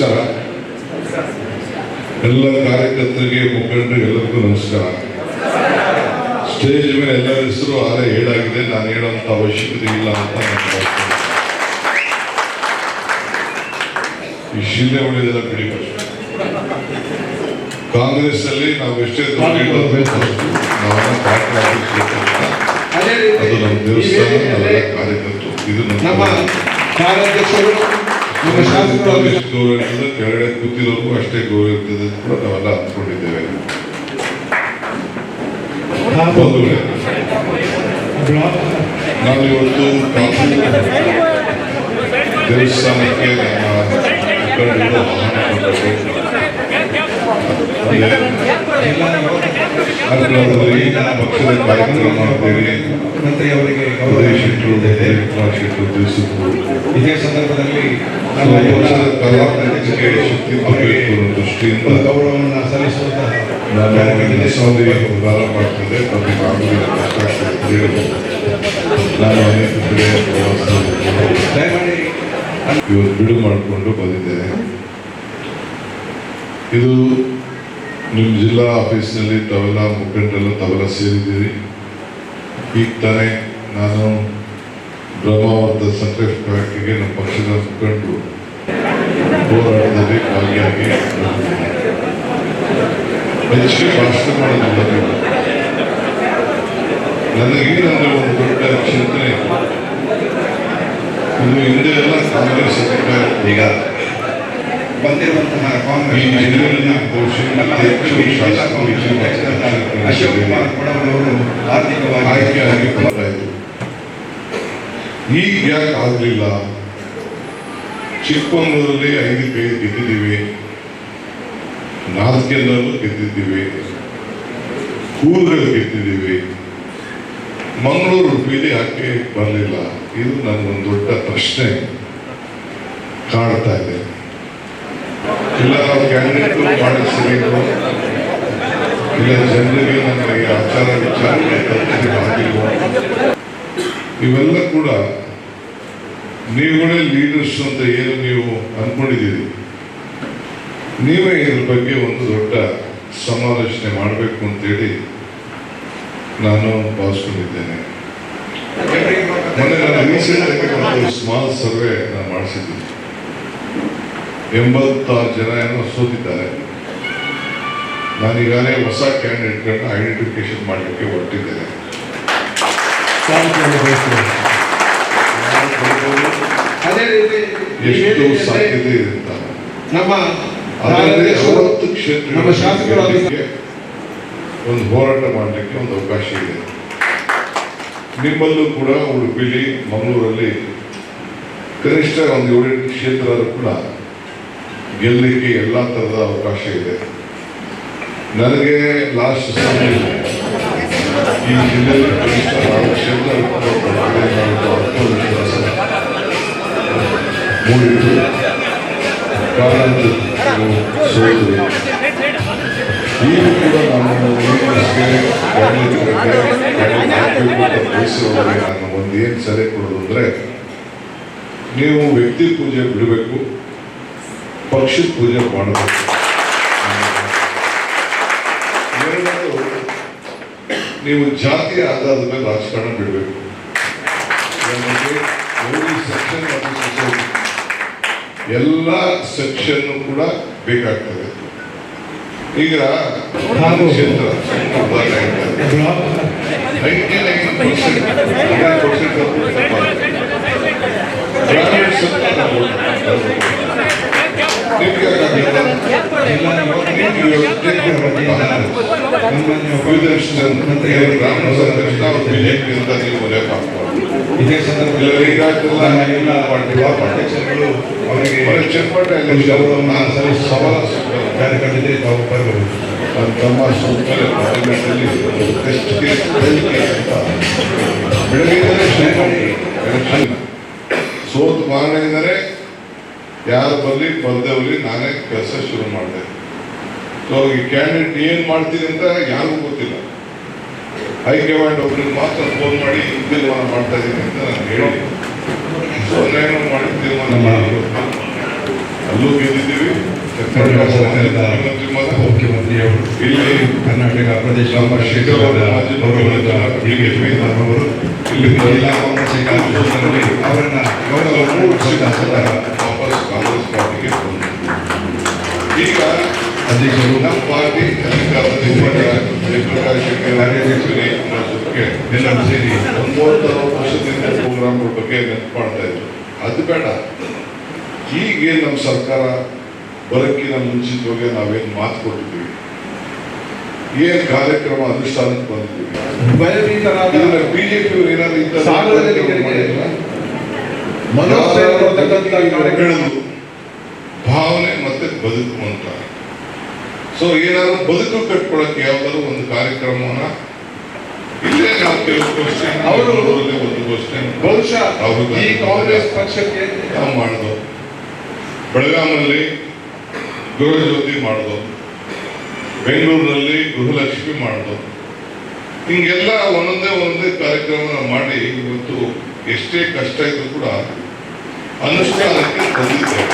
ನಮಸ್ಕಾರ. ಎಲ್ಲ ಕಾರ್ಯಕರ್ತರಿಗೆ ಮುಖಂಡರಿಗೆ ಎಲ್ಲರಿಗೂ ನಮಸ್ಕಾರ. ಸ್ಟೇಜ್ ಮೇಲೆ ಎಲ್ಲರ ಹೆಸರು ಆದರೆ ಹೇಳಾಗಿದೆ ನಾನು ಹೇಳುವಂತ ಅವಶ್ಯಕತೆ ಇಲ್ಲ ಅಂತ. ಈ ಶಿಲ್ಲೆ ಹೊಡೆದೆಲ್ಲ ಬಿಡಿ. ಕಾಂಗ್ರೆಸ್ ಅಲ್ಲಿ ನಾವು ಎಷ್ಟೇ ಅದು ನಮ್ಮ ದೇವಸ್ಥಾನ ಕಾರ್ಯಕರ್ತರು. ಇದು ನಮ್ಮ ನಮ್ಮ ಶಾಸಕರು ಅಷ್ಟೇ ಗೌರವ ಇರ್ತದೆ ಕೂಡ ನಾವೆಲ್ಲ ಅಂದ್ಕೊಂಡಿದ್ದೇವೆ ನಾನು ಇವತ್ತು ದೇವಸ್ಥಾನಕ್ಕೆ ನಮ್ಮ ಪಕ್ಷದ ಕಾರ್ಯಕ್ರಮ ಮಾಡ್ತೇವೆ ಇದೇ ಸಂದರ್ಭದಲ್ಲಿ ಪಕ್ಷದ ಕಾರ್ಯಕರ್ತರಿಗೆ ಶಕ್ತಿ ಬರಬೇಕು ದೃಷ್ಟಿಯಿಂದ ನಾನು. ಇವತ್ತು ಬಿಡು ಮಾಡಿಕೊಂಡು ಬಂದಿದ್ದೇನೆ ಇದು ನಿಮ್ಮ ಜಿಲ್ಲಾ ಆಫೀಸ್ನಲ್ಲಿ ತಾವೆಲ್ಲ ಮುಖಂಡರೆಲ್ಲ ತಾವೆಲ್ಲ ಸೇರಿದ್ದೀರಿ ಈಗ ತಾನೇ ನಾನು ಬ್ರಹ್ಮಾವರದ ಸಕ್ಕರೆ ಫ್ಯಾಕ್ಟ್ರಿಗೆ ನಮ್ಮ ಪಕ್ಷದ ಮುಖಂಡರು ಭಾಗಿಯಾಗಿ ಹೆಚ್ಚಿಗೆ ಭಾಷಣ ಮಾಡೋದಿಲ್ಲ ನನಗೇನಂದ್ರೆ ಒಂದು ದೊಡ್ಡ ಚಿಂತನೆ ಇನ್ನು ಹಿಂದೆ ಎಲ್ಲ ಕಾಂಗ್ರೆಸ್ ಈಗ ಬಂದಿರುವಂತಹ ಈ ಕಾಂಗ್ರೆಸ್ ಜಿಲ್ಲೆಯಲ್ಲಿ ಬಹುಶಃ ನಮ್ಮ ಹೆಚ್ಚು ಜಿಲ್ಲಾ ಶಾಸಕರು ಕಾಂಗ್ರೆಸ್ ಹೆಚ್ಚು ಅಧ್ಯಕ್ಷರಾದ ಅಶೋಕ್ ಕುಮಾರ್ ಕೊಡವರವರು ಆರ್ಥಿಕವಾಗಿ ಆಯ್ಕೆ ಆಗಿ ಬರ್ತಾ ಈಗ ಯಾಕೆ ಆಗಲಿಲ್ಲ. ಚಿಕ್ಕಮಗಳೂರಲ್ಲಿ ಐದು ಪೇರು ಗೆದ್ದಿದ್ದೀವಿ. ನಾಲ್ಕೆಲ್ಲರೂ ಗೆದ್ದಿದ್ದೀವಿ. ಕೂರ್ಗಲ್ಲಿ ಗೆದ್ದಿದ್ದೀವಿ. ಮಂಗಳೂರು ಉಡುಪಿಲಿ ಯಾಕೆ ಬರಲಿಲ್ಲ? ಇದು ನನಗೊಂದು ದೊಡ್ಡ ಪ್ರಶ್ನೆ. ಕಾಡ್ತಾ ಇದೆ. ಇಲ್ಲ ನಾವು ಕ್ಯಾಂಡಿಡೇಟ್ ಮಾಡಿಸಬೇಕು ಇಲ್ಲ, ಜನರಿಗೆ ನಮಗೆ ಆಚಾರ ವಿಚಾರ ಇವೆಲ್ಲ ಕೂಡ ನೀವುಗಳೇ ಲೀಡರ್ಸ್ ಅಂತ ಏನು ನೀವು ಅಂದ್ಕೊಂಡಿದ್ದೀರಿ ನೀವೇ ಇದ್ರ ಬಗ್ಗೆ ಒಂದು ದೊಡ್ಡ ಸಮಾಲೋಚನೆ ಮಾಡಬೇಕು ಅಂತೇಳಿ ನಾನು ಭಾವಿಸ್ಕೊಂಡಿದ್ದೇನೆ. ಮೊನ್ನೆ ನಾನು ಒಂದು ಸ್ಮಾಲ್ ಸರ್ವೆ ನಾನು ಮಾಡಿಸಿದ್ದೀನಿ. ಎಂಬತ್ತಾರು ಜನ ಏನೋ ಸೋತಿದ್ದಾರೆ. ನಾನೀಗಾಗಲೇ ಹೊಸ ಕ್ಯಾಂಡಿಡೇಟ್ಗಳನ್ನ ಐಡೆಂಟಿಫಿಕೇಶನ್ ಮಾಡಲಿಕ್ಕೆ ಹೊರಟಿದ್ದೇನೆ. ಎಷ್ಟು ಸಾಧ್ಯತೆ ಇದೆ ನಮ್ಮ ಅರವತ್ತು ಒಂದು ಹೋರಾಟ ಮಾಡಲಿಕ್ಕೆ ಒಂದು ಅವಕಾಶ ಇದೆ. ನಿಮ್ಮಲ್ಲೂ ಕೂಡ ಉಡುಪಿಲಿ ಮಂಗಳೂರಲ್ಲಿ ಕನಿಷ್ಠ ಒಂದು ಏಳೆಂಟು ಕ್ಷೇತ್ರ ಕೂಡ ಗೆಲ್ಲಲಿಕ್ಕೆ ಎಲ್ಲ ಥರದ ಅವಕಾಶ ಇದೆ. ನನಗೆ ಲಾಸ್ಟ್ ಸಮಯ ಈ ಜಿಲ್ಲೆಯಲ್ಲಿ ಕನಿಷ್ಠ ನಾಲ್ಕು ಕ್ಷೇತ್ರ ಮೂಡಿತ್ತು ಕಾರಣಾಂತರಗಳು ಸೋಲು ಈಗ ಕೂಡ ಏನು ಸಲಹೆ ಅಂದರೆ ನೀವು ವ್ಯಕ್ತಿ ಪೂಜೆ ಬಿಡಬೇಕು, ಪಕ್ಷದ ಪೂಜೆ ಮಾಡಬೇಕು. ನೀವು ಜಾತಿ ಆಧಾರದ ಮೇಲೆ ರಾಜಕಾರಣ ಬಿಡಬೇಕು. ಎಲ್ಲ ಸೆಕ್ಷನ್ ಕೂಡ ಬೇಕಾಗ್ತದೆ ಈಗ ನಾನು ಕ್ಷೇತ್ರ ಉದಾಹರಣೆ ಹೇಳ್ತಾರೆ. 99% 100% of ಗ್ರಾಮೀಣ ಸರ್ಕಾರ ನಿಮ್ಗೆ ನೀವು ನಾವು ನೀವು. ಇದೇ ಸಂದರ್ಭದಲ್ಲಿ ಎಲ್ಲ ಬ್ಲಾಕ್ ಅಧ್ಯಕ್ಷರುಗಳು ಅವರಿಗೆ ಸವಾಲ. ಕಾರ್ಯಕ್ರಮದಲ್ಲಿ ತಾವು ಬರಬಹುದು ತಮ್ಮ ಬೆಳಗ್ಗೆ ಸೋತು ಮಾರನೆಯಿಂದಲೇ ಯಾರು ಬರಲಿ, ಬರ್ದೇ ಬರಲಿ ನಾನೇ ಕೆಲಸ ಶುರು ಮಾಡಿದೆ ಸೊ ಈ ಕ್ಯಾಂಡಿಡೇಟ್ ಏನು ಮಾಡ್ತೀನಿ ಅಂತ ಯಾರಿಗೂ ಗೊತ್ತಿಲ್ಲ. ಹೈಕಮಾಂಡ್ ಒಬ್ರಿಗೆ ಮಾತ್ರ ಫೋನ್ ಮಾಡಿ ತೀರ್ಮಾನ ಮಾಡ್ತಾ ಇದ್ದೀನಿ ಅಂತ ನಾನು ಹೇಳಿ. ಸೊ ನಾನು ಮಾಡಿ ತೀರ್ಮಾನ ಮಾಡಬೇಕು ಮಾಡಿ ಅಲ್ಲೂ ಗೆದ್ದಿದ್ದೀವಿ. ಮುಖ್ಯಮಂತ್ರಿಯವರು ಇಲ್ಲಿ ಕರ್ನಾಟಕ ಪ್ರದೇಶ ಅವರು ಇಲ್ಲಿ ಜಿಲ್ಲಾ ಕಾಂಗ್ರೆಸ್ ಅವರನ್ನ ಗೌರವ ವಾಪಸ್ ಕಾಂಗ್ರೆಸ್ ಪಾರ್ಟಿಗೆ ಈಗ ಅಧ್ಯಕ್ಷರು ನಮ್ಮ ಪಾರ್ಟಿ ಜೊತೆಗೆ ಎಲ್ಲರೂ ಸೇರಿ ವರ್ಷದಿಂದ ಪ್ರೋಗ್ರಾಮ್ಗಳ ಬಗ್ಗೆ ನೆನಪು ಮಾಡ್ತಾ ಇದ್ರು ಅದು ಬೇಡ ಈಗೇನು ನಮ್ಮ ಸರ್ಕಾರ ಬರೋಕ್ಕಿಂತ ಮುಂಚಿತವಾಗಿ ನಾವೇನು ಮಾತು ಕೊಟ್ಟಿದ್ದೀವಿ ಏನ್ ಕಾರ್ಯಕ್ರಮ ಅನುಷ್ಠಾನಕ್ಕೆ ಬಂದಿದ್ದೀವಿ ಭಯಭೀತರಾದ ಇದನ್ನ ಬಿಜೆಪಿ ಏನಾದ್ರು ಇಂಥ ಭಾವನೆ ಮತ್ತೆ ಬದುಕು ಅಂತ. ಸೊ ಏನಾದ್ರು ಬದುಕು ಕಟ್ಕೊಳಕ್ಕೆ ಯಾವ್ದಾದ್ರು ಒಂದು ಕಾರ್ಯಕ್ರಮವನ್ನ ಇಲ್ಲೇ ನಾವು ಕೆಲವು ಅವರು- ಒಂದು ಗೋಷ್ಠಿ ಬಹುಶಃ. ಈ ಕಾಂಗ್ರೆಸ್ ಪಕ್ಷಕ್ಕೆ ನಾವು ಮಾಡಿದ್ವು ಬೆಳಗಾಮಲ್ಲಿ ಗೃಹಜ್ಯೋತಿ ಮಾಡಿದ್ವು ಬೆಂಗಳೂರಿನಲ್ಲಿ ಗೃಹಲಕ್ಷ್ಮಿ ಮಾಡಿದ್ವು ಹಿಂಗೆಲ್ಲ ಒಂದೊಂದೇ ಒಂದೊಂದೇ ಕಾರ್ಯಕ್ರಮ ಮಾಡಿ ಇವತ್ತು ಎಷ್ಟೇ ಕಷ್ಟ ಇದ್ರು ಕೂಡ ಅನುಷ್ಠಾನಕ್ಕೆ ಬಂದಿದ್ದೇವೆ.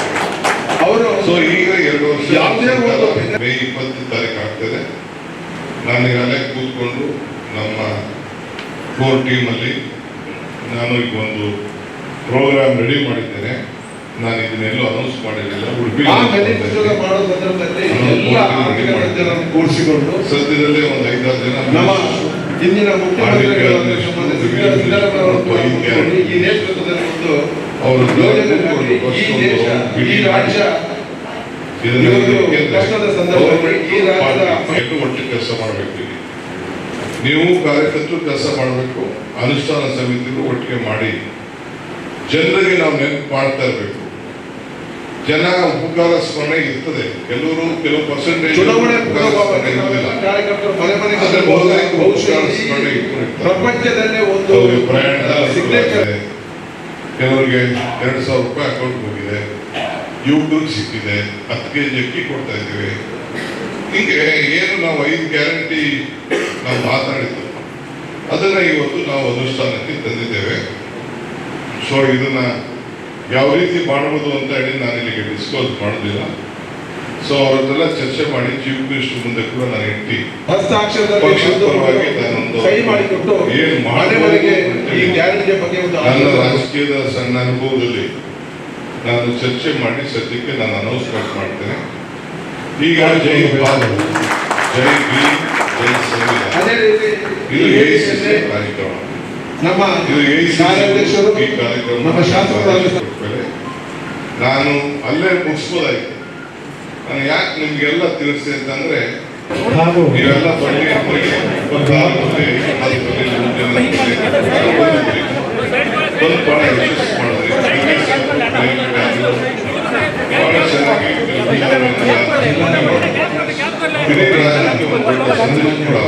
ಅವರು ಸೊ ಈಗ ವರ್ಷ ಯಾವುದೇ ಒಂದು ಮೇ ಇಪ್ಪತ್ತು ತಾರೀಕು ಆಗ್ತದೆ. ನಾನು ಅಲ್ಲೇ ಕೂತ್ಕೊಂಡು ನಮ್ಮ ಕೋರ್ ಟೀಮಲ್ಲಿ ನಾನು ಈಗ ಒಂದು ಪ್ರೋಗ್ರಾಮ್ ರೆಡಿ ಮಾಡಿದ್ದೇನೆ. ನಾನು ಇದನ್ನೆಲ್ಲೂ ಅನೌನ್ಸ್ ಮಾಡಿರಲಿಲ್ಲ ಉಡುಪಿ ಕೂಡಿಸಿಕೊಂಡು ಸದ್ಯದಲ್ಲೇ ಒಂದು ಐದಾರು ಜನ ನಮ್ಮ ಈ ಒಂದು ಅವರು ಈ ದೇಶ ಈ ರಾಜ್ಯ ಕೆಲಸ ಮಾಡಬೇಕು ಇಲ್ಲಿ. ನೀವು ಕಾರ್ಯಕರ್ತರು ಕೆಲಸ ಮಾಡಬೇಕು ಅನುಷ್ಠಾನ ಸಮಿತಿಗೂ ಒಟ್ಟಿಗೆ ಮಾಡಿ. ಜನರಿಗೆ ನಾವು ನೆನಪು ಮಾಡ್ತಾ ಇರಬೇಕು. ಜನ ಉಪಕಾರ ಸ್ಮರಣೆ ಇರ್ತದೆ. ಕೆಲವರು ಕೆಲವು ಪರ್ಸೆಂಟೇಜ್. ಪ್ರಪಂಚದಲ್ಲೇ ಒಂದು ಪ್ರಯಾಣ ಕೆಲವರಿಗೆ ಎರಡು ಸಾವಿರ ರೂಪಾಯಿ ಅಕೌಂಟ್ ಹೋಗಿದೆ. ಯುವಕರಿಗೆ ಸಿಕ್ಕಿದೆ ಹತ್ತು ಕೆ ಜಿ ಅಕ್ಕಿ ಕೊಡ್ತಾ ಇದ್ದೀವಿ. ಹೀಗೆ ಏನು ನಾವು ಐದು ಗ್ಯಾರಂಟಿ ನಾವು ಮಾತಾಡಿದ್ದು ಅದನ್ನು ಇವತ್ತು ನಾವು ಅನುಷ್ಠಾನಕ್ಕೆ ತಂದಿದ್ದೇವೆ. ಸೊ ಇದನ್ನು ಯಾವ ರೀತಿ ಮಾಡ್ಬೋದು ಅಂತ ಹೇಳಿ ನಾನು ಇಲ್ಲಿಗೆ ಡಿಸ್ಕೌಂಟ್ ಮಾಡೋದಿಲ್ಲ ಸೊ ಅವರನ್ನೆಲ್ಲ ಚರ್ಚೆ ಮಾಡಿ ಚೀಫ್ ಮಿನಿಸ್ಟರ್ ಮುಂದೆ ಕೂಡ ನಾನು ಇಟ್ಟು ಪರವಾಗಿ ನಾನೊಂದು ಏನ್ ಬಗ್ಗೆ ನನ್ನ ರಾಜಕೀಯದ ಸಣ್ಣ ಅನುಭವದಲ್ಲಿ ನಾನು ಚರ್ಚೆ ಮಾಡಿ ಸದ್ಯಕ್ಕೆ ನಾನು ಅನೌನ್ಸ್ಮೆಂಟ್ ಮಾಡ್ತೇನೆ. ಈಗ ಜೈ ಜೈ ಬಿ. ಜೈ ಸಂವಿಧಾನ ಅದೇ ರೀತಿ ಇದು ಕಾರ್ಯಕ್ರಮ. ನಮ್ಮ ಇದು ಈ ಕಾರ್ಯಕ್ರಮ ನಾನು ಅಲ್ಲೇ ಮುಗಿಸ್ಬೋದಾಯ್ತು. ನಾನು ಯಾಕೆ ನಿಮ್ಗೆಲ್ಲ ತಿಳಿಸಿ ಅಂತಂದ್ರೆ ಇವೆಲ್ಲ ನೀವೆಲ್ಲ ಬನ್ನಿ ಒಂದು ಬಹಳ ಯಶಸ್ಸು ಮಾಡಿದ್ರಿ. ಬಹಳ ಚೆನ್ನಾಗಿ ಇಡೀ ರಾಜ್ಯಕ್ಕೆ ಒಂದು ದೊಡ್ಡ ಸಂದೇಶ ಕೂಡ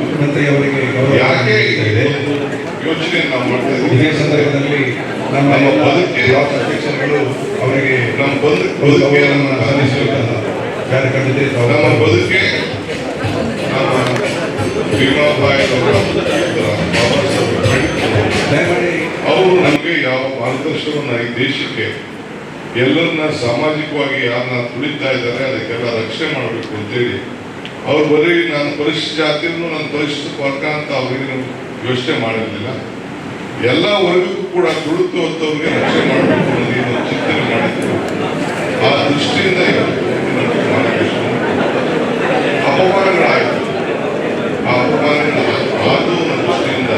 ಮುಖ್ಯಮಂತ್ರಿ ಅವರಿಗೆ ಗೌರವ ಯಾಕೆ ಇದೆ ಇದೊಂದು ನಾವು ಇದೇ ಸಂದರ್ಭದಲ್ಲಿ ನಮ್ಮ ಬದುಕಿಗೆ ಅಧ್ಯಕ್ಷರುಗಳು ಅವರಿಗೆ ನಮ್ಮ ಬದುಕಿಗೆ ನಮ್ಮ ಸಲ್ಲಿಸಬೇಕಾದ ಕಾರ್ಯಕರ್ತತೆ ನಮ್ಮ ಬದುಕೆ ನಮ್ಮ ಭೀಮಾಬಾಯಿ ಅವರ ಬಾಬಾ ಸಾಹೇಬ್ ಅಂಬೇಡ್ಕರ್ ದಯಮಾಡಿ ಅವರು ನಮಗೆ ಯಾವ ಮಾರ್ಗದರ್ಶನ ಈ ದೇಶಕ್ಕೆ ಎಲ್ಲರನ್ನ ಸಾಮಾಜಿಕವಾಗಿ ಯಾರನ್ನ ತುಳಿತಾ ಇದ್ದಾರೆ, ಅದಕ್ಕೆಲ್ಲ ರಕ್ಷಣೆ ಮಾಡಬೇಕು ಅಂತೇಳಿ. ಅವ್ರು ಬರೀ ನಾನು ಪರಿಶಿಷ್ಟ ಜಾತಿಯನ್ನು ನಾನು ಪರಿಶಿಷ್ಟ ವರ್ಗ ಅಂತ ಅವರಿಗೆ ಯೋಚನೆ ಮಾಡಿರಲಿಲ್ಲ ಎಲ್ಲ ವರ್ಗಕ್ಕೂ ಕೂಡ ತುಳಿತು ಅಂತವ್ರಿಗೆ ರಕ್ಷಣೆ ಮಾಡಬೇಕು ಅನ್ನೋದು ಚಿಂತನೆ ಮಾಡಿದ್ರು. ಆ ದೃಷ್ಟಿಯಿಂದ ಅಪಮಾನಗಳಾಯಿತು. ಆ ಅಪಮಾನಗಳ ಆದು ಅನ್ನೋ ದೃಷ್ಟಿಯಿಂದ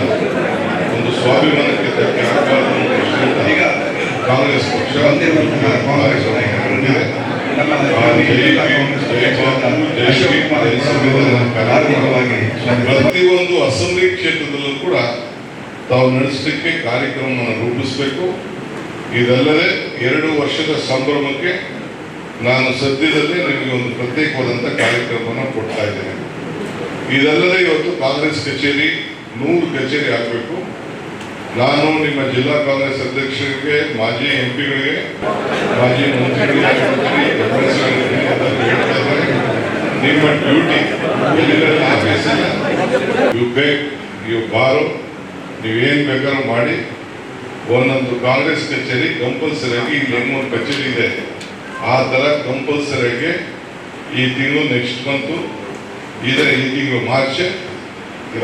ಒಂದು ಸ್ವಾಭಿಮಾನಕ್ಕೆ ಧಕ್ಕೆ ಆಗಬಾರದು ಈಗ ಕಾಂಗ್ರೆಸ್ ಪಕ್ಷ, ಕಾಂಗ್ರೆಸ್ ನಾಯಕರನ್ನು ಪ್ರತಿಯೊಂದು ಅಸೆಂಬ್ಲಿ ಕ್ಷೇತ್ರದಲ್ಲೂ ಕೂಡ ತಾವು ನಡೆಸಲಿಕ್ಕೆ ಕಾರ್ಯಕ್ರಮವನ್ನು ರೂಪಿಸಬೇಕು. ಇದಲ್ಲದೆ ಎರಡು ವರ್ಷದ ಸಂಭ್ರಮಕ್ಕೆ ನಾನು ಸದ್ಯದಲ್ಲೇ ನಿಮಗೆ ಒಂದು ಪ್ರತ್ಯೇಕವಾದಂಥ ಕಾರ್ಯಕ್ರಮವನ್ನು ಕೊಡ್ತಾ ಇದ್ದೇನೆ. ಇದಲ್ಲದೆ ಇವತ್ತು ಕಾಂಗ್ರೆಸ್ ಕಚೇರಿ ನೂರು ಕಚೇರಿ ಆಗಬೇಕು. ನಾನು ನಿಮ್ಮ ಜಿಲ್ಲಾ ಕಾಂಗ್ರೆಸ್ ಅಧ್ಯಕ್ಷರಿಗೆ, ಮಾಜಿ ಎಂ ಪಿಗಳಿಗೆ ಮಾಜಿ ಮಂತ್ರಿಗಳಿಗೆ, ನಿಮ್ಮ ಡ್ಯೂಟಿ ಯು ಬೇಕ್ ಯು ಬಾರು ನೀವೇನು ಬೇಕಾದ್ರೂ ಮಾಡಿ. ಒಂದೊಂದು ಕಾಂಗ್ರೆಸ್ ಕಚೇರಿ ಕಂಪಲ್ಸರಿಯಾಗಿ ಇಲ್ಲಿ ಕಚೇರಿ ಇದೆ. ಆ ಥರ ಕಂಪಲ್ಸರಿಯಾಗಿ ಈ ತಿಂಗಳು ನೆಕ್ಸ್ಟ್ ಮಂತು ಇದೇ ಈ ತಿಂಗಳು ಮಾರ್ಚ್,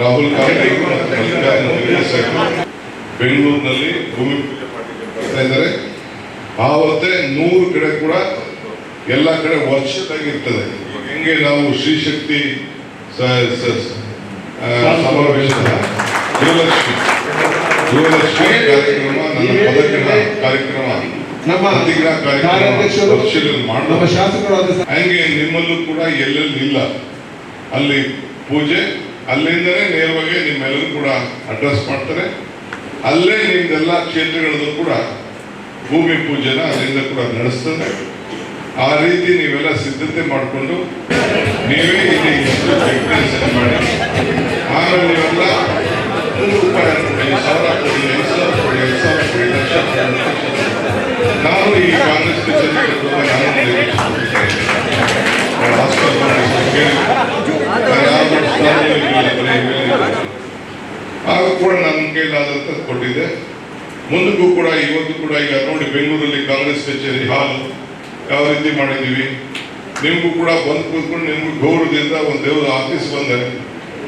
ರಾಹುಲ್ ಗಾಂಧಿ ಬೆಂಗಳೂರಿನಲ್ಲಿ ಭೂಮಿ ಪೂಜೆ ಮಾಡ್ತಾ ಇದ್ದಾರೆ. ಆವತ್ತೇ ನೂರು ಕಡೆ ಕೂಡ ಎಲ್ಲ ಕಡೆ ವರ್ಷದಾಗಿರ್ತದೆ. ಹೆಂಗೆ ನಾವು ಶ್ರೀಶಕ್ತಿ ಶಕ್ತಿ ಗೃಹಲಕ್ಷ್ಮಿ ಗೃಹಲಕ್ಷ್ಮಿ ಕಾರ್ಯಕ್ರಮ ನನ್ನ ಪದಕಗಳ ಕಾರ್ಯಕ್ರಮ ನಮ್ಮ ಕಾರ್ಯಕ್ರಮ ನಮ್ಮ ಶಾಸಕರಾದ ಹಂಗೆ ನಿಮ್ಮಲ್ಲೂ ಕೂಡ ಎಲ್ಲೆಲ್ಲಿ ಇಲ್ಲ. ಅಲ್ಲಿ ಪೂಜೆ ಅಲ್ಲಿಂದಲೇ ನೇರವಾಗಿ ನಿಮ್ಮೆಲ್ಲರೂ ಕೂಡ ಅಡ್ರೆಸ್ ಮಾಡ್ತಾರೆ. ಅಲ್ಲೇ ನಿಮ್ದೆಲ್ಲ ಕ್ಷೇತ್ರಗಳಲ್ಲೂ ಕೂಡ ಭೂಮಿ ಪೂಜೆನ ಅಲ್ಲಿಂದ ಕೂಡ ನಡೆಸ್ತದೆ ಆ ರೀತಿ ನೀವೆಲ್ಲ ಸಿದ್ಧತೆ ಮಾಡಿಕೊಂಡು ನೀವೇ ಇಲ್ಲಿ ಮಾಡಿ, ಆಮೇಲೆ ನೀವೆಲ್ಲ ನೂರು ರೂಪಾಯಿ ಸಾವಿರ ಕೊಡಿ, ಐದು ಸಾವಿರ ಕೊಡಿ, ಐದು ಸಾವಿರ ಕೊಡಿ, ಲಕ್ಷ. ನಾನು ಈ ಕಾಂಗ್ರೆಸ್ ನಾನು ಆಗ ಕೂಡ ನನ್ನ ಕೊಟ್ಟಿದ್ದೆ ಮುಂದಕ್ಕೂ ಕೂಡ ಇವತ್ತು ಕೂಡ ಈಗ ನೋಡಿ ಬೆಂಗಳೂರಲ್ಲಿ ಕಾಂಗ್ರೆಸ್ ಕಚೇರಿ ಹಾಲ್ ಯಾವ ರೀತಿ ಮಾಡಿದ್ದೀವಿ. ನಿಮಗೂ ಕೂಡ ಬಂದು ಕೂತ್ಕೊಂಡು ನಿಮಗೂ ಗೌರವದಿಂದ ಒಂದು ದೇವ್ರ ಆಫೀಸ್ ಬಂದರೆ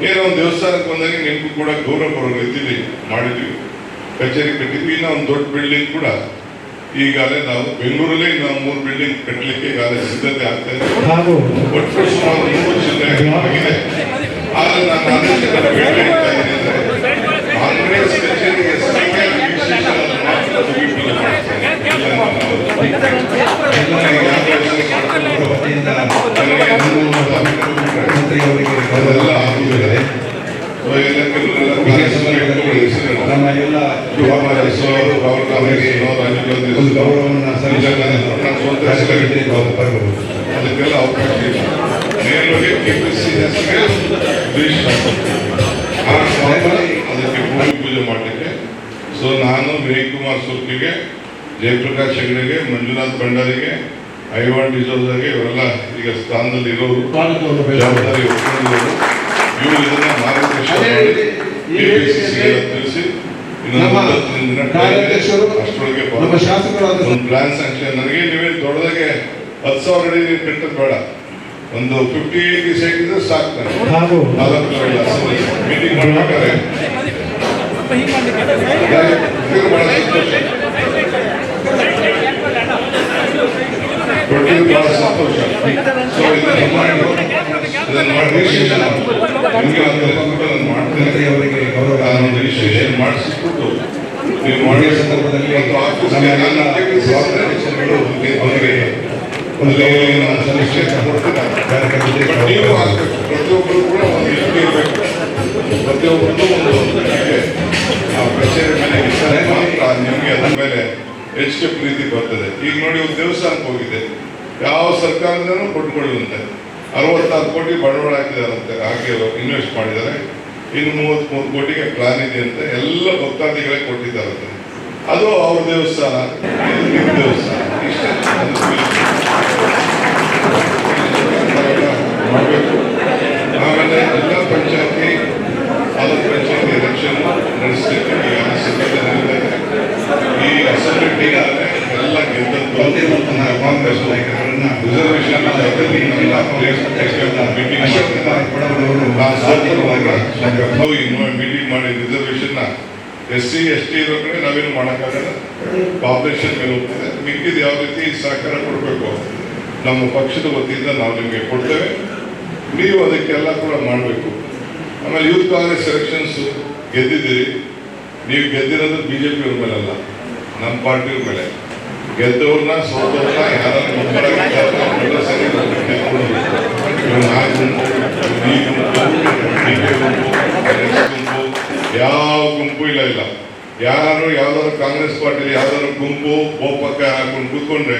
ಏನೋ ಒಂದು ದೇವಸ್ಥಾನಕ್ಕೆ ಬಂದಾಗ ನಿಮಗೂ ಕೂಡ ಗೌರವ ಬರೋ ರೀತಿಲಿ ಮಾಡಿದ್ದೀವಿ. ಕಚೇರಿ ಕಟ್ಟಿದ್ವಿ ಇನ್ನೂ ಒಂದು ದೊಡ್ಡ ಬಿಲ್ಡಿಂಗ್ ಕೂಡ ಈಗಾಗಲೇ ನಾವು ಬೆಂಗಳೂರಲ್ಲೇ ನಾವು ಮೂರು ಬಿಲ್ಡಿಂಗ್ ಕಟ್ಟಲಿಕ್ಕೆ ಈಗಾಗಲೇ ಸಿದ್ಧತೆ ಆಗ್ತಾ ಇದೆ. ಒಟ್ಟು ಸುಮಾರು ಮೂರು ಜಿಲ್ಲೆ ಆಗಿದೆ. ಆದರೆ ನಾನು ಕಾಂಗ್ರೆಸ್ ಬರಬಹುದು ಅದಕ್ಕೆಲ್ಲ ಅವಕಾಶ ಇಲ್ಲ ನೇರವಾಗಿ. ಆ ಅದಕ್ಕೆ ಭೂಮಿ ಪೂಜೆ ಮಾಡಲಿಕ್ಕೆ ಸೊ ನಾನು ವಿನಯ್ ಕುಮಾರ್ ಸುರ್ಕಿಗೆ ಜಯಪ್ರಕಾಶ್ ಹೆಗ್ಡೆಗೆ ಮಂಜುನಾಥ್ ಭಂಡಾರಿಗೆ ಐವಾನ್ ಡಿಸೋಜಾಗೆ ಇವರೆಲ್ಲ ಈಗ ಸ್ಥಾನದಲ್ಲಿ ಇರೋರು ಜವಾಬ್ದಾರಿ ಒಪ್ಕೊಂಡಿರೋರು. ಇವರು ಇದನ್ನ ಮಾರ್ಗದರ್ಶನ ತಿಳಿಸಿ ಪ್ಲಾನ್ ಸ್ಯಾಂಕ್ಷನ್ ನನಗೆ ನೀವೇ ದೊಡ್ಡದಾಗೆ ಹತ್ತು ಸಾವಿರ ಅಡಿ ನೀರು ಕಟ್ಟೋದು ಬೇಡ. ಒಂದು ಫಿಫ್ಟಿ ಏಟ್ ಸೈಟ್ ಇದ್ರೆ ಸಾಕು ಮೀಟಿಂಗ್ ಮಾಡ್ಬೇಕಾದ್ರೆ ಇದು ಬಹಳ ಸಂತೋಷ. ಕೊಟ್ಟಿದ್ದು ಬಹಳ ಸೊ ಇದನ್ನು ಮಾಡಿ ಇದನ್ನು ಮಾಡಿ ರಿಜಿಸ್ಟ್ರೇಷನ್ ನಿಮ್ಗೆ ಒಂದು ಮಾಡ್ತೇನೆ ಮಂತ್ರಿಯವರಿಗೆ ಗೌರವ ನಾನು ಮಾಡಿಸಿಬಿಟ್ಟು ನೀವು ಮಾಡಿದ ಸಂದರ್ಭದಲ್ಲಿ ಮತ್ತು ಆಫೀಸ್ಗೆ ನಾನು ಅಧ್ಯಕ್ಷರುಗಳು ಅವರಿಗೆ ಒಂದು ನಾನು ಸಮೀಕ್ಷೆ ಪ್ರತಿಯೊಬ್ಬರು ಕೂಡ ಒಂದು ಇಷ್ಟು ಒಂದು. ಆ ಕಚೇರಿ ಮೇಲೆ ಇದ್ದರೆ ನಿಮಗೆ ಅದ್ರ ಮೇಲೆ ಹೆಚ್ಚಿಗೆ ಪ್ರೀತಿ ಬರ್ತದೆ. ಈಗ ನೋಡಿ ಒಂದು ದೇವಸ್ಥಾನಕ್ಕೆ ಹೋಗಿದೆ. ಯಾವ ಸರ್ಕಾರದಿಂದನೂ ಕೊಟ್ಕೊಳ್ಳುವಂತೆ ಅರವತ್ತಾರು ಕೋಟಿ ಬಂಡವಾಳ ಹಾಕಿದಾರಂತೆ ಹಾಗೆ ಇನ್ವೆಸ್ಟ್ ಮಾಡಿದ್ದಾರೆ. ಇನ್ನು ಮೂವತ್ತ್ಮೂರು ಕೋಟಿಗೆ ಪ್ಲಾನ್ ಇದೆ ಅಂತ ಎಲ್ಲ ಭಕ್ತಾದಿಗಳೇ ಕೊಟ್ಟಿದ್ದಾರಂತೆ ಅದು ಅವ್ರ ದೇವಸ್ಥಾನ ನಿಮ್ಮ ದೇವಸ್ಥಾನ. ಇಷ್ಟೇ. ಆಮೇಲೆ ಎಲ್ಲ ಪಂಚಾಯತಿ ಅದು ಪಂಚಾಯತಿ ಎಲೆಕ್ಷನ್ ನಡೆಸಲಿಕ್ಕೆ ಈಗ ಸಿದ್ಧತೆ ನಡೀತಾ ಇದೆ ಅಸೆಂಬ್ಲಿ ಟೀಮಲ್ಲೇ ಎಲ್ಲ ಬಂದಿರುವಂತಹ ಕಾಂಗ್ರೆಸ್ ನಾಯಕರನ್ನ ರಿಸರ್ವೇಷನ್ ಮೀಟಿಂಗ್ ಮಾಡಿ reservation S C S T ಇರೋ ಕಡೆ ನಾವೇನು ಮಾಡೋಕ್ಕಾಗಲ್ಲ. ಪಾಪ್ಯುಲೇಷನ್ ಮೇಲೆ ಹೋಗ್ತಿದೆ. ಮಿಕ್ಕಿದ ಯಾವ ರೀತಿ ಸಹಕಾರ ಕೊಡಬೇಕು. ನಮ್ಮ ಪಕ್ಷದ ವತಿಯಿಂದ ನಾವು ನಿಮಗೆ ಕೊಡ್ತೇವೆ. ನೀವು ಅದಕ್ಕೆಲ್ಲ ಕೂಡ ಮಾಡಬೇಕು. ಆಮೇಲೆ ಯೂತ್ ಕಾಂಗ್ರೆಸ್ ಸೆಲೆಕ್ಷನ್ಸ್ ಗೆದ್ದಿದ್ದೀರಿ. ನೀವು ಗೆದ್ದಿರೋದು ಬಿ ಜೆ ಪಿಯವ್ರ ಮೇಲಲ್ಲ. ನಮ್ಮ ಪಾರ್ಟಿ ಮೇಲೆ ಗೆದ್ದವ್ರನ್ನ ಸೋತವ್ರನ್ನ ಆ ಗುಂಪು ಗುಂಪು ಯಾವ ಗುಂಪು ಇಲ್ಲ ಇಲ್ಲ. ಯಾರು ಯಾವ್ದಾದ್ರು ಕಾಂಗ್ರೆಸ್ ಪಾರ್ಟಿಲಿ ಯಾವ್ದಾದ್ರು ಗುಂಪು ಗೋಪಕ್ಕೆ ಹಾಕೊಂಡು ಕೂತ್ಕೊಂಡ್ರೆ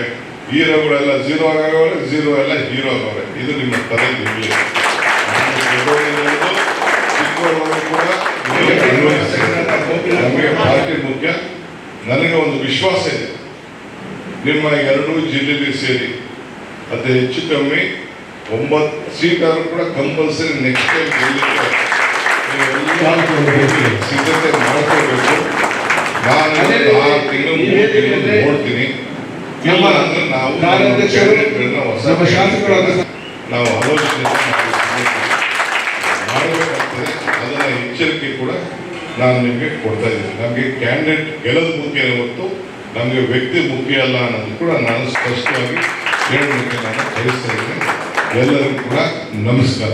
ಹೀರೋಗಳೆಲ್ಲ ಝೀರೋ ಆಗೋರೆ ಝೀರೋ ಎಲ್ಲ ಹೀರೋ ಆಗವ್ರೆ. ಇದು ನಿಮ್ಮ ತಲೆ ದಿಲ್ಲಿ ಚಿಕ್ಕವರು ಕೂಡ. ನಮಗೆ ಪಾರ್ಟಿ ಮುಖ್ಯ. ನನಗೆ ಒಂದು ವಿಶ್ವಾಸ ಇದೆ. ನಿಮ್ಮ ಎರಡೂ ಜಿಲ್ಲೆಯಲ್ಲಿ ಸೇರಿ ಅತಿ ಹೆಚ್ಚು ಕಮ್ಮಿ ಒಂಬತ್ತು ಸೀಟಾದರೂ ಕೂಡ ಕಂಪಲ್ಸರಿ ನೆಕ್ಸ್ಟ್ ಟೈಮ್ ಸಿದ್ಧತೆ ಮಾಡ್ಕೋಬೇಕು. ನಾನು ಆರು ತಿಂಗಳು ಮೂರು ತಿಂಗಳು ನೋಡ್ತೀನಿ. ನಮ್ಮ ಅಂದ್ರೆ ನಾವು ನಾವು ಆಲೋಚನೆ ಮಾಡಬೇಕಾಗ್ತದೆ ಅದನ್ನ ಎಚ್ಚರಿಕೆ ಕೂಡ ನಾನು ನಿಮಗೆ ಕೊಡ್ತಾ ಇದ್ದೀನಿ. ನಮಗೆ ಕ್ಯಾಂಡಿಡೇಟ್ ಗೆಲ್ಲೋದು ಮುಖ್ಯ ಹೊತ್ತು ನಮಗೆ ವ್ಯಕ್ತಿ ಮುಖ್ಯ ಅಲ್ಲ ಅನ್ನೋದು ಕೂಡ ನಾನು ಸ್ಪಷ್ಟವಾಗಿ ಹೇಳೋದಕ್ಕೆ ನಾನು ಬಯಸ್ತಾ ಇದ್ದೀನಿ. ಎಲ್ಲರಿಗೂ ಕೂಡ ನಮಸ್ಕಾರ.